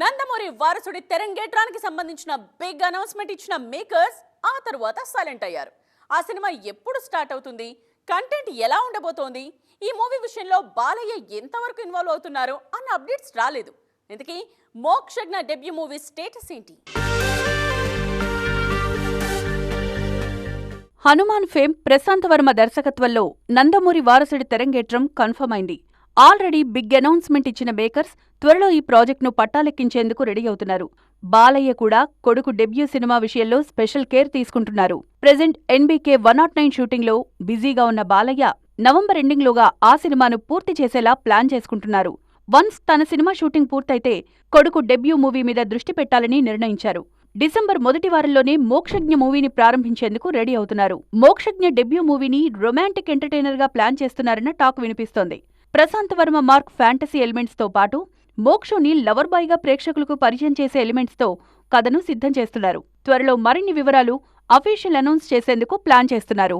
నందమూరి వారసుడి తెరంగేట్రానికి సంబంధించిన big announcement ఇచ్చిన makers ఆ తరువాత సైలెంట్ అయ్యారు. ఆ సినిమా ఎప్పుడు స్టార్ట్ అవుతుంది? కంటెంట్ ఎలా ఉండబోతోంది? ఈ మూవీ విషయంలో బాలయ్య ఎంతవరకు ఇన్వాల్వ్ అవుతున్నారు? అన్న అప్డేట్స్ రాలేదు. ఇంతకీ మోక్షజ్ఞ డెబ్యూ మూవీ స్టేటస్ ఏంటి? హనుమాన్ ఫేమ్ ప్రశాంత్ వర్మ దర్శకత్వంలో నందమూరి వారసుడి తెరంగేట్రం కన్ఫర్మ్ అయింది. ఆల్రెడీ బిగ్ అనౌన్స్మెంట్ ఇచ్చిన బేకర్స్ త్వరలో ఈ ప్రాజెక్టును పట్టాలెక్కించేందుకు రెడీ అవుతున్నారు. బాలయ్య కూడా కొడుకు డెబ్యూ సినిమా విషయంలో స్పెషల్ కేర్ తీసుకుంటున్నారు. Present NBK one not nine షూటింగ్లో బిజీగా ఉన్న బాలయ్య నవంబర్ ఎండింగ్లోగా ఆ సినిమాను పూర్తి చేసేలా ప్లాన్ చేసుకుంటున్నారు. వన్స్ తన సినిమా షూటింగ్ పూర్తయితే కొడుకు డెబ్యూ మూవీ మీద దృష్టి పెట్టాలని నిర్ణయించారు. డిసెంబర్ మొదటి వారంలోనే మోక్షజ్ఞ మూవీని ప్రారంభించేందుకు రెడీ అవుతున్నారు. మోక్షజ్ఞ డెబ్యూ మూవీని రొమాంటిక్ ఎంటర్టైనర్గా ప్లాన్ చేస్తున్నారన్న టాక్ వినిపిస్తోంది. ప్రశాంత్ వర్మ మార్క్ ఫ్యాంటసీ ఎలిమెంట్స్తో పాటు మోక్షుని లవర్ బాయ్గా ప్రేక్షకులకు పరిచయం చేసే ఎలిమెంట్స్తో కథను సిద్ధం చేస్తున్నారు. త్వరలో మరిన్ని వివరాలు అఫీషియల్ అనౌన్స్ చేసేందుకు ప్లాన్ చేస్తున్నారు.